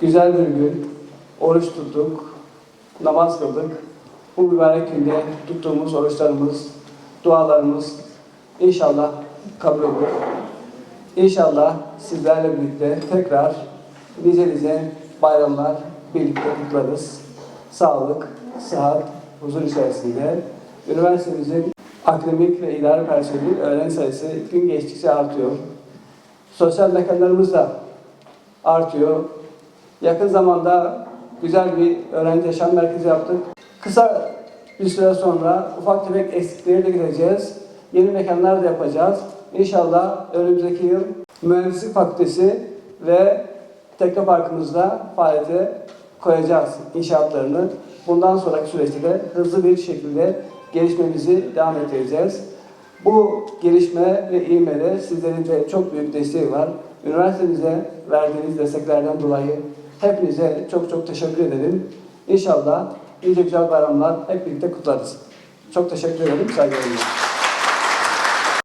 güzel bir gün. Oruç tuttuk, namaz kıldık. Bu mübarek günde tuttuğumuz oruçlarımız, dualarımız inşallah kabul olur. İnşallah sizlerle birlikte tekrar nice nice bayramlar birlikte kutlarız. Sağlık, sıhhat, huzur içerisinde. Üniversitemizin akademik ve idari personeli öğrenci sayısı gün geçtikçe artıyor. Sosyal mekanlarımız da artıyor. Yakın zamanda güzel bir öğrenci yaşam merkezi yaptık. Kısa bir süre sonra ufak tefek eksikleri de gideceğiz. Yeni mekanlar da yapacağız. İnşallah önümüzdeki yıl Mühendislik Fakültesi ve Teknoparkımızda faaliyete koyacağız inşaatlarını. Bundan sonraki süreçte de hızlı bir şekilde gelişmemizi devam ettireceğiz. Bu gelişme ve ivmede sizlerin de çok büyük desteği var. Üniversitemize verdiğiniz desteklerden dolayı hepinize çok çok teşekkür ederim. İnşallah nice güzel bayramlar hep birlikte kutlarız. Çok teşekkür ederim. Saygılarımla.